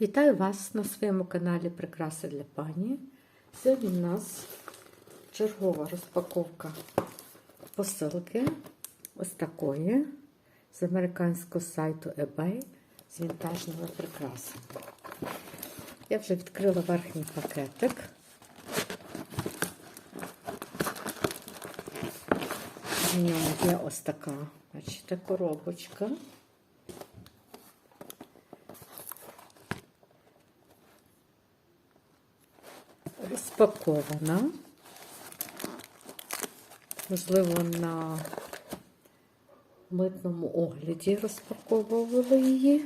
Вітаю вас на своєму каналі Прикраси для пані. Сьогодні у нас чергова розпаковка посилки ось такої з американського сайту eBay з вінтажними прикрасами. Я вже відкрила верхній пакетик. В ньому є ось така, бачите, коробочка. Розпакована. Можливо, на митному огляді розпаковували її.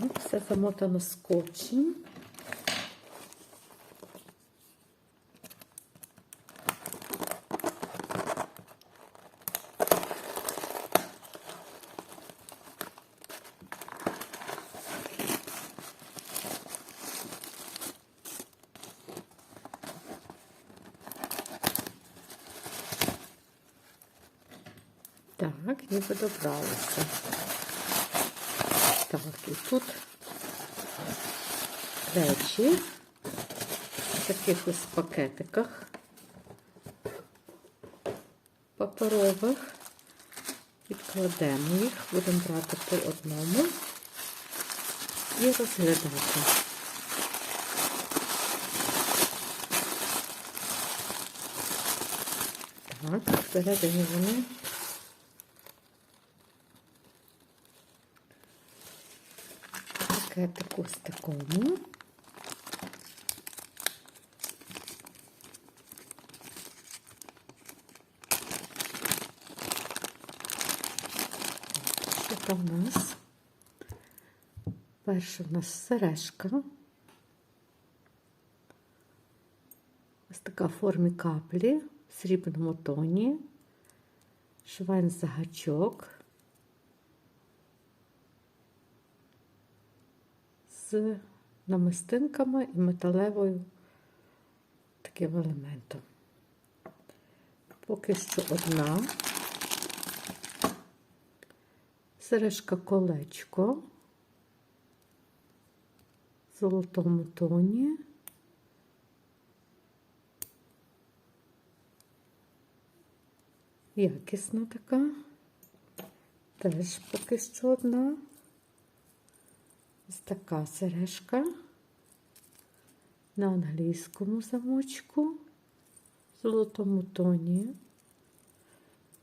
Так, все замотано скотчем. Так, ніби добралися. Так, і тут речі в таких ось пакетиках паперових. Відкладемо їх, будемо брати по одному і розглядати. Так, всередині вони пакетик ось такому. Що там у нас? Перша в нас сережка. Ось така в формі каплі в срібному тоні, швайн загачок. З намистинками і металевою таким елементом. Поки що одна сережка колечко в золотому тоні. Якісна така, теж поки що одна. Ось така сережка на англійському замочку, в золотому тоні.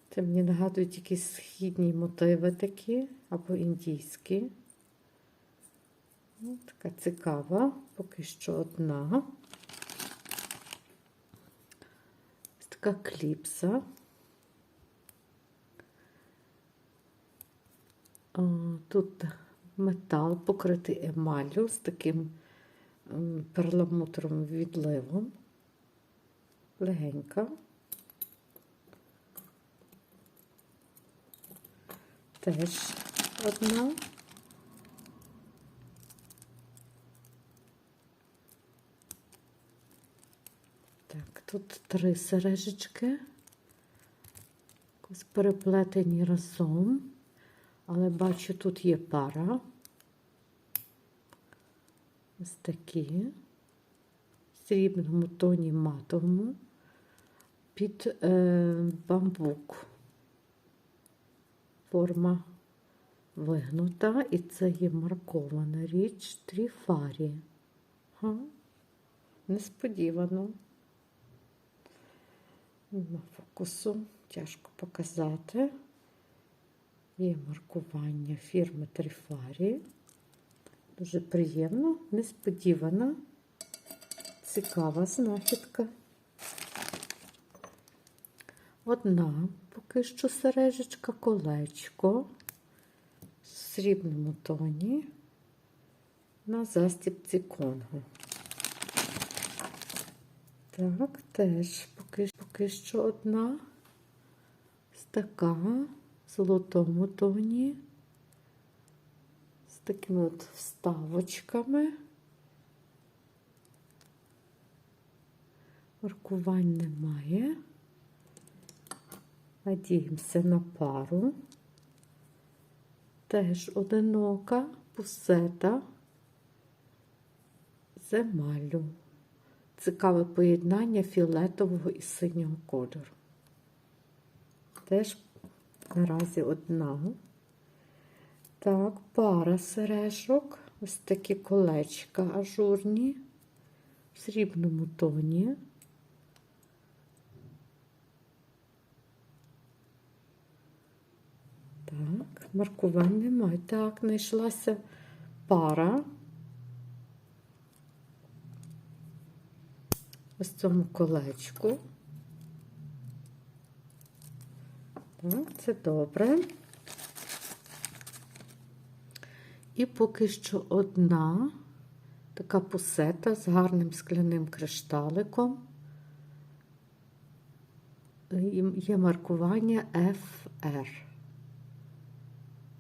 Це мені нагадують якісь східні мотиви такі або індійські. Ось така цікава, поки що одна. Ось така кліпса. Тут метал покритий емаллю з таким перламутровим відливом. Легенька. Теж одна. Так, тут три сережечки. Ось переплетені разом. Але бачу, тут є пара. Ось такі, в срібному тоні матовому під е, бамбук. Форма вигнута, і це є маркована річ тріфарі. Га? Несподівано. На фокусу тяжко показати. Є маркування фірми Трифарі. Дуже приємно, несподівана, цікава знахідка. Одна поки що сережечка, колечко в срібному тоні на застібці Конго. Так, теж поки, поки що одна. Ось така золотому тоні. З такими от вставочками. Маркувань немає. Надіємося на пару. Теж одинока пусета з емаллю. Цікаве поєднання фіолетового і синього кольору. Теж наразі одна. Так, пара сережок. Ось такі колечка ажурні в срібному тоні. Так, маркувань немає. Так, знайшлася пара. Ось цьому колечку. Так, це добре. І поки що одна така пусета з гарним скляним кришталиком. Є маркування FR.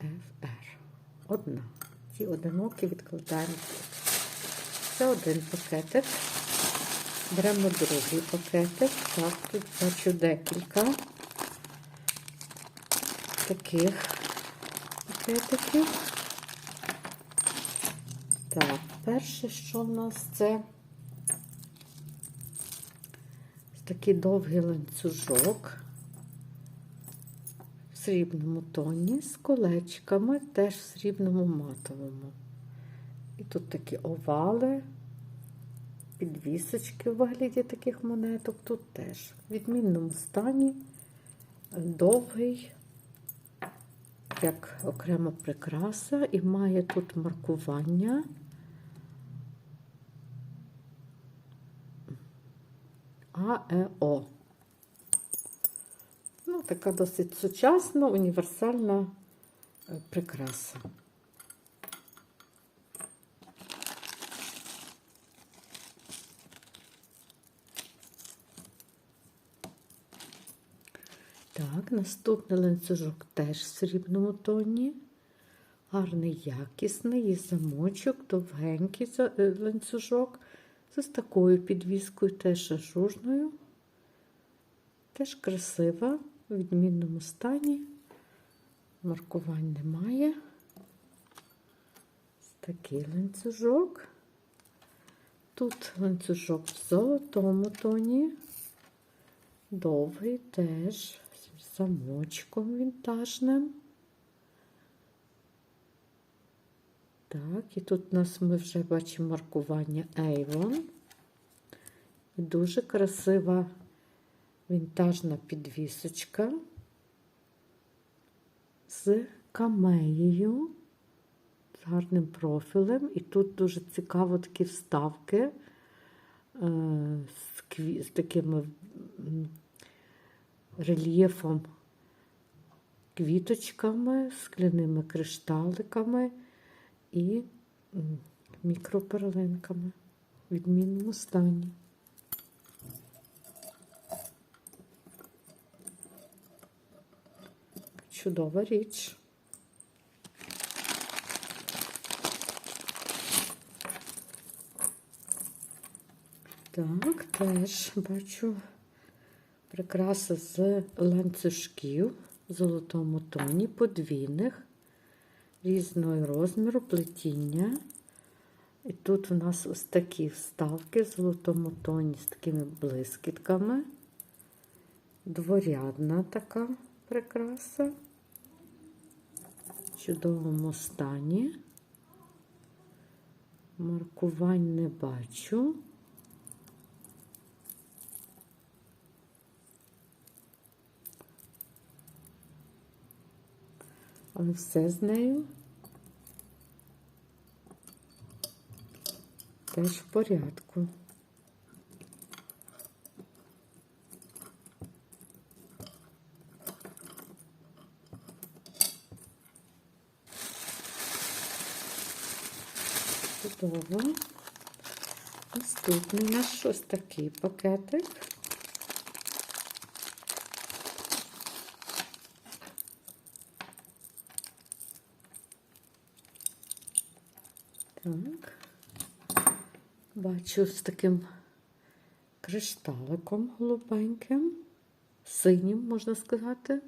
FR. Одна. Ці одинокі відкладаємо. Це один пакетик. Беремо другий пакетик. Так, тут бачу декілька таких пакетиків. Так, перше, що в нас це такий довгий ланцюжок в срібному тоні з колечками, теж в срібному матовому. І тут такі овали, підвісочки в вигляді таких монеток. Тут теж в відмінному стані, довгий, як окрема прикраса, і має тут маркування. АЕО. Ну, така досить сучасна, універсальна е, прикраса. Так, наступний ланцюжок теж в срібному тоні. Гарний, якісний, є замочок, довгенький е, ланцюжок. з такою підвіскою, теж ажурною. Теж красива, в відмінному стані. Маркувань немає. Такий ланцюжок. Тут ланцюжок в золотому тоні. Довгий теж замочком вінтажним. Так, і тут у нас ми вже бачимо маркування Avon. І дуже красива вінтажна підвісочка з камеєю, з гарним профілем. І тут дуже цікаво такі вставки е, з, кві... рельєфом, квіточками, скляними кришталиками і мікроперлинками в відмінному стані. Чудова річ. Так, теж бачу прикраса з ланцюжків в золотому тоні, подвійних різного розміру плетіння. І тут у нас ось такі вставки в золотому тоні з такими блискітками. Дворядна така прикраса. В чудовому стані. Маркувань не бачу. Все з нею теж в порядку. Чудово. Наступний наш ось такий пакетик. Так. Бачу з таким кришталиком голубеньким, синім, можна сказати.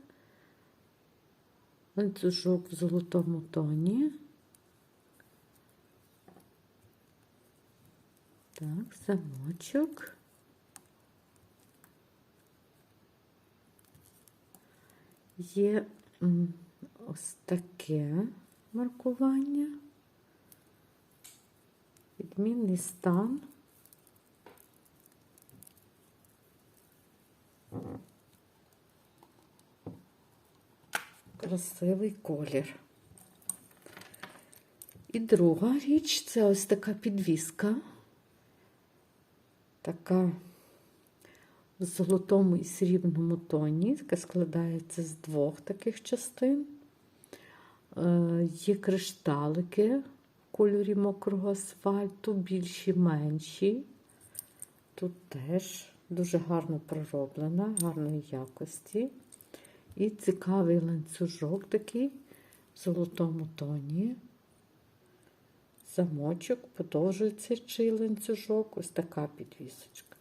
Ланцюжок в золотому тоні. Так, замочок. Є ось таке маркування. Відмінний стан. Красивий колір. І друга річ це ось така підвіска. Така в золотому і срібному тоні, яка складається з двох таких частин. Е, Є кришталики кольорі мокрого асфальту, більші, менші. Тут теж дуже гарно пророблена, гарної якості. І цікавий ланцюжок такий в золотому тоні. Замочок, подовжується чий ланцюжок, ось така підвісочка.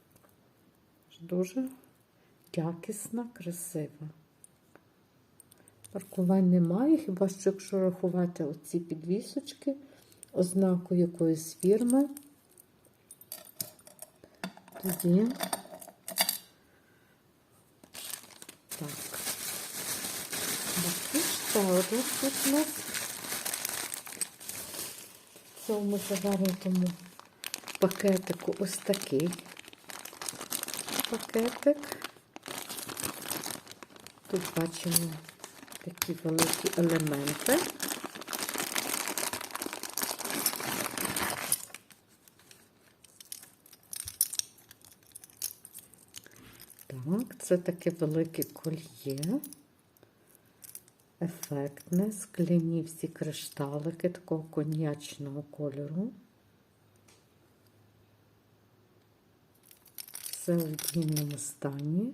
Дуже якісна, красива. Паркувань немає, хіба що якщо рахувати оці підвісочки, ознаку якоїсь фірми, тоді так. Ще тут у нас в цьому завернутому пакетику ось такий пакетик. Тут бачимо такі великі елементи. Так, це таке велике кольє. Ефектне, скляні всі кришталики такого коньячного кольору. Все у відмінному стані.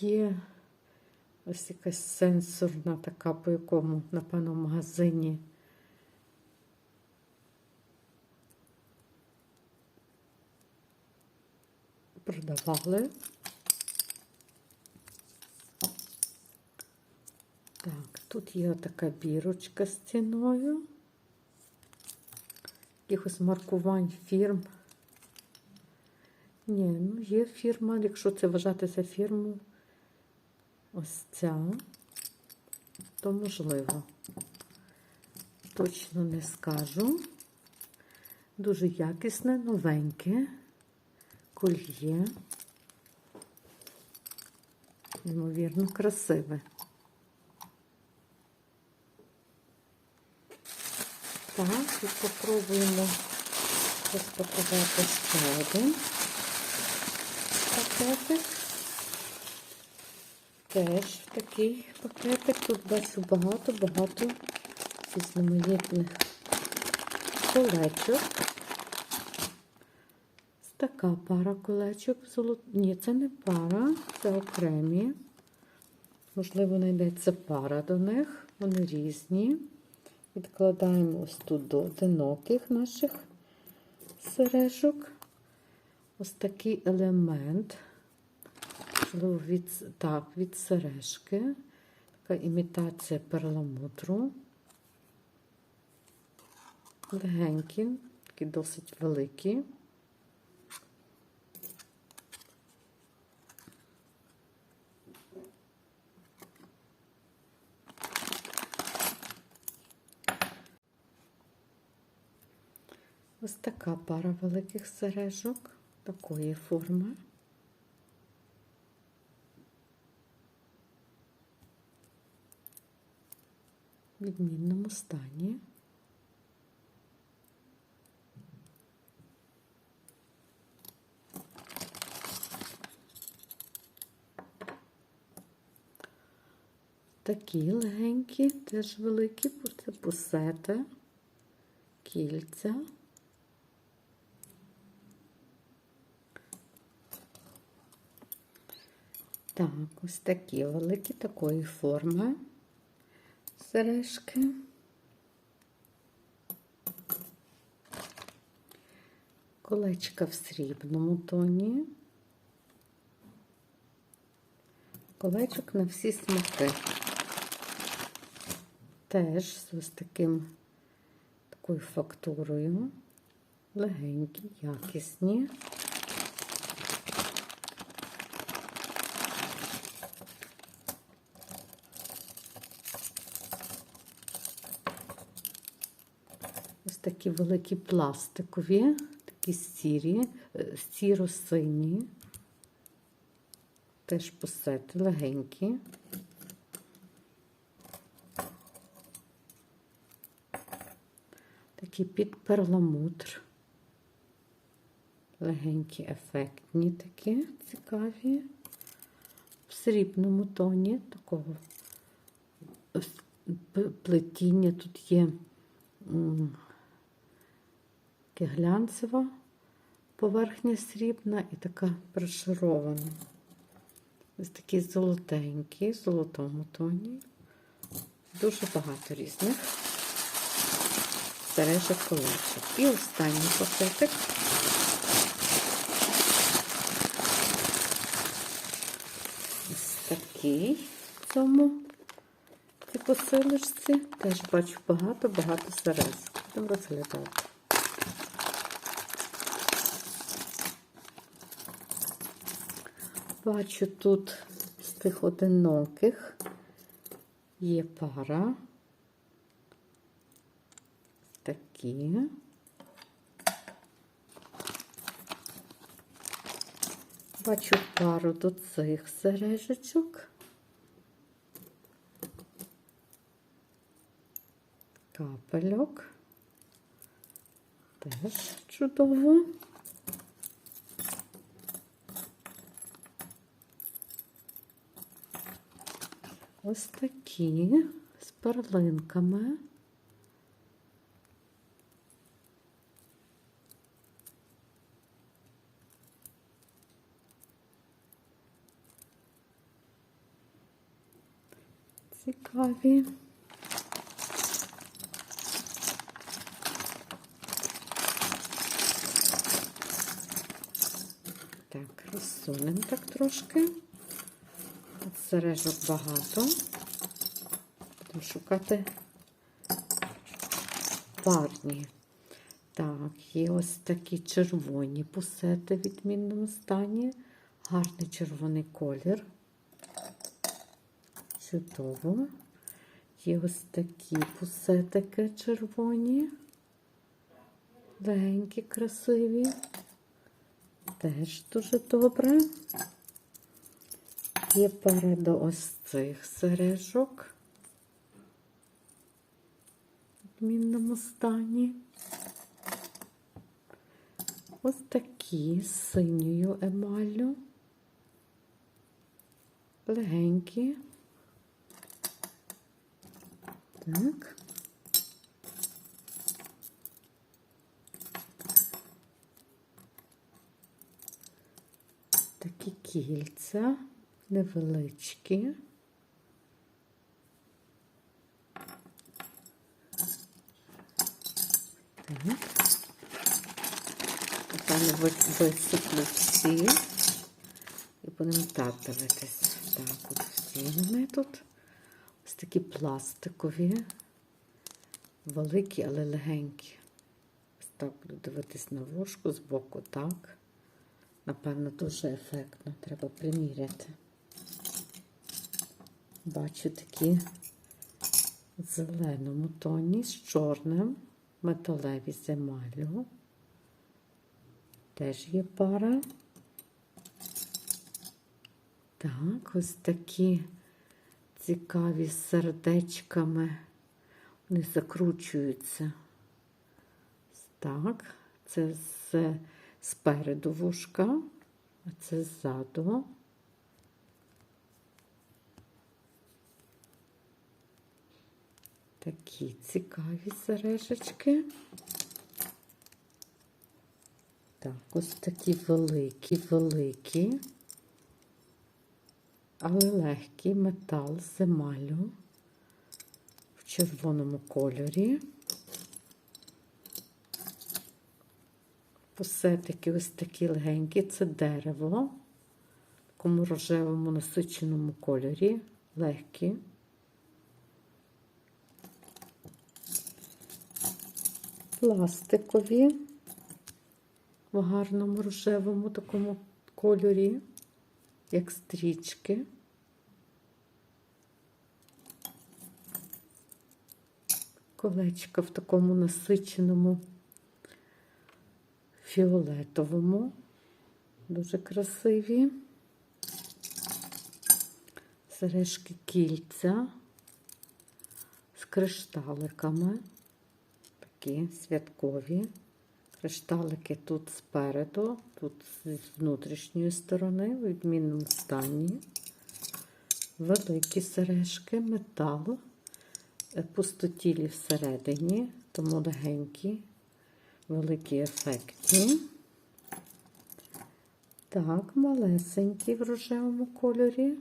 Є ось якась сенсорна така, по якому, напевно, в магазині. Продавали. Так, тут є така бірочка з ціною. Якихось маркувань фірм. Ні, ну є фірма, якщо це вважати за фірму, ось ця, то можливо. Точно не скажу. Дуже якісне, новеньке, кольє. Неймовірно, красиве. Так, і спробуємо розпакувати ще один пакетик. Теж такий пакетик. Тут бачу багато-багато різноманітних колечок. Така пара колечок. Ні, це не пара, це окремі. Можливо, знайдеться пара до них. Вони різні. Відкладаємо ось тут до одиноких наших сережок. Ось такий елемент, можливо, від, так, від сережки. Така імітація перламутру. Легенькі, такі досить великі. Ось така пара великих сережок такої форми. В відмінному стані. Такі легенькі, теж великі, це пусети, кільця. Так, ось такі великі такої форми сережки. Колечка в срібному тоні. Колечок на всі смаки. Теж з ось таким такою фактурою. Легенькі, якісні. Такі великі пластикові, такі сірі, е, сіро-сині. Теж посети легенькі. Такі під перламутр. Легенькі, ефектні такі, цікаві. В срібному тоні такого плетіння тут є м, глянцева поверхня срібна і така прошарована. Ось такі золотенькі, в золотому тоні. Дуже багато різних сережок колечок. І останній пакетик. Ось такий в цьому цій посилочці. Теж бачу багато-багато серез. Будемо розглядати. Бачу тут з тих одиноких є пара. Такі. Бачу пару до цих сережечок. Капельок. Теж чудово. Ось такі з перлинками. Цікаві. Так, розсунемо так трошки. Сережок багато. Будемо шукати парні. Так, є ось такі червоні пусети в відмінному стані. Гарний червоний колір. Чудово. Є ось такі пусетики червоні. Легенькі, красиві. Теж дуже добре. Пара до ось цих сережок в відмінному стані. Ось такі з синьою емаллю. Легенькі. Так. Такі кільця невеличкі. Так. Напевно, висиплю всі. І будемо так дивитись. Так, от всі вони тут. Ось такі пластикові, великі, але легенькі. Ось так буду дивитись на вушку боку, так. Напевно, дуже ефектно. Треба приміряти. Бачу такі в зеленому тоні з чорним, металеві з емаллю. Теж є пара. Так, ось такі цікаві з сердечками. Вони закручуються. Так, це з, спереду вушка, а це ззаду. Такі цікаві сережечки. Так, ось такі великі, великі. але легкий метал з емалю в червоному кольорі. Пусетики ось такі легенькі, це дерево в такому рожевому насиченому кольорі, легкі. Пластикові в гарному рожевому такому кольорі, як стрічки. Колечка в такому насиченому фіолетовому, дуже красиві. Сережки кільця з кришталиками, такі святкові. Кришталики тут спереду, тут з внутрішньої сторони, в відмінному стані. Великі сережки, метал, е, пустотілі всередині, тому легенькі, великі ефектні. Так, малесенькі в рожевому кольорі.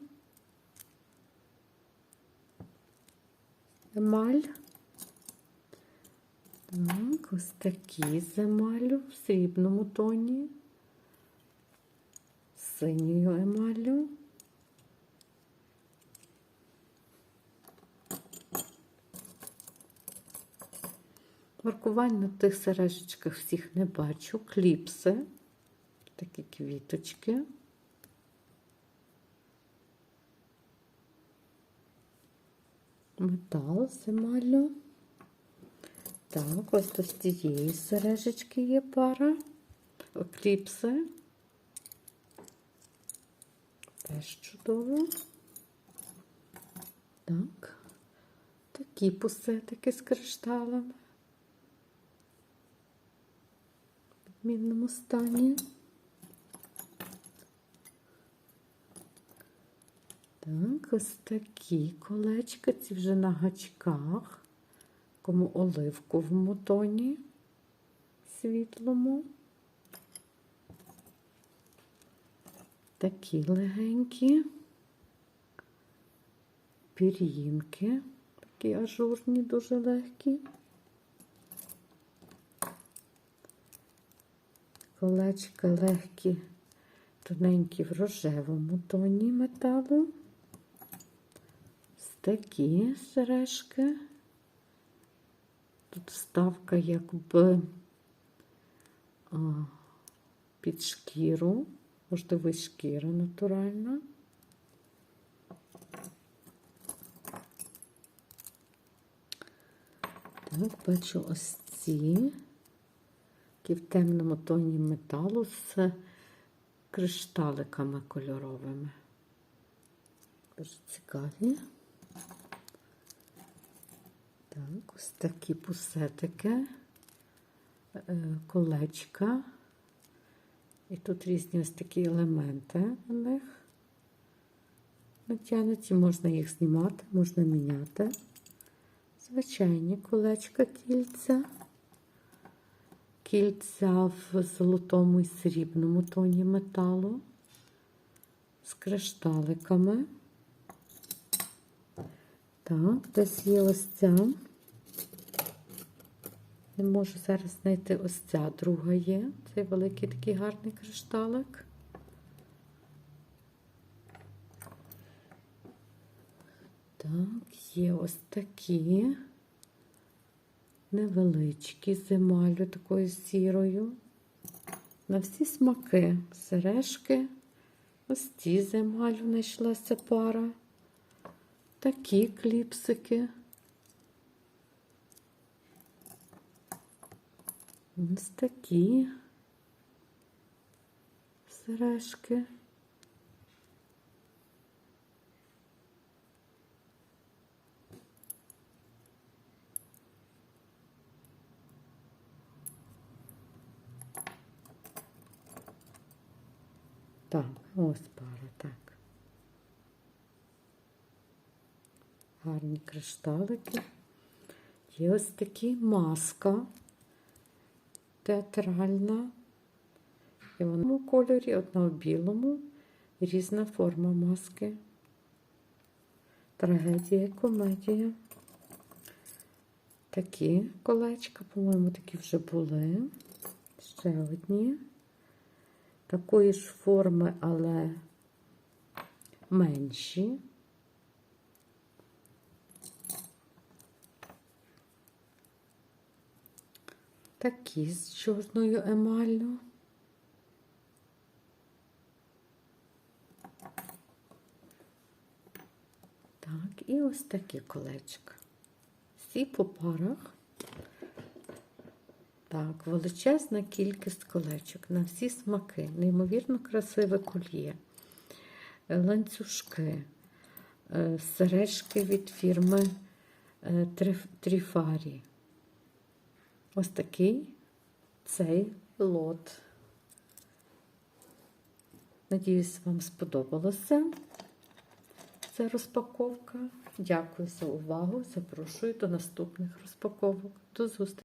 Емаль. Так, ось такі з емалю в срібному тоні, синьою емалю. Маркувань на тих сережечках всіх не бачу. Кліпси, такі квіточки. Метал з емалю. Так, ось до цієї сережечки є пара. Кліпси. Теж чудово. Так. Такі пусетики з кришталами. В відмінному стані. Так, ось такі колечка, ці вже на гачках такому оливковому тоні світлому. Такі легенькі, пір'їнки, такі ажурні, дуже легкі. Колечка легкі, тоненькі в рожевому тоні металу. Ось такі сережки. Тут вставка якби під шкіру, можливо, шкіра натуральна. Так, бачу ось ці, які в темному тоні металу з кришталиками кольоровими. Дуже цікаві. Так, ось такі пусетики, е, колечка. І тут різні ось такі елементи на них натягнуті, можна їх знімати, можна міняти. Звичайні колечка кільця, кільця в золотому і срібному тоні металу, з кришталиками. Так, десь є ось ця. Не можу зараз знайти ось ця друга є. Цей великий такий гарний кришталик. Так, є ось такі невеличкі з емалю такою сірою. На всі смаки сережки. Ось ці з емалю знайшлася пара. Такі кліпсики. Ось такі сережки. Так, ось пара, так. Гарні кришталики. Є ось такі маска театральна. І в одному кольорі, одна в білому, різна форма маски. Трагедія, комедія. Такі колечка, по-моєму, такі вже були. Ще одні. Такої ж форми, але менші. Такі з чорною емаллю. Так, і ось такі колечка. Всі по парах. Так, величезна кількість колечок на всі смаки. Неймовірно красиве кольє, Е, ланцюжки, е, сережки від фірми е, Тріфарі. Ось такий цей лот. Надіюсь, вам сподобалося ця розпаковка. Дякую за увагу. Запрошую до наступних розпаковок. До зустрічі!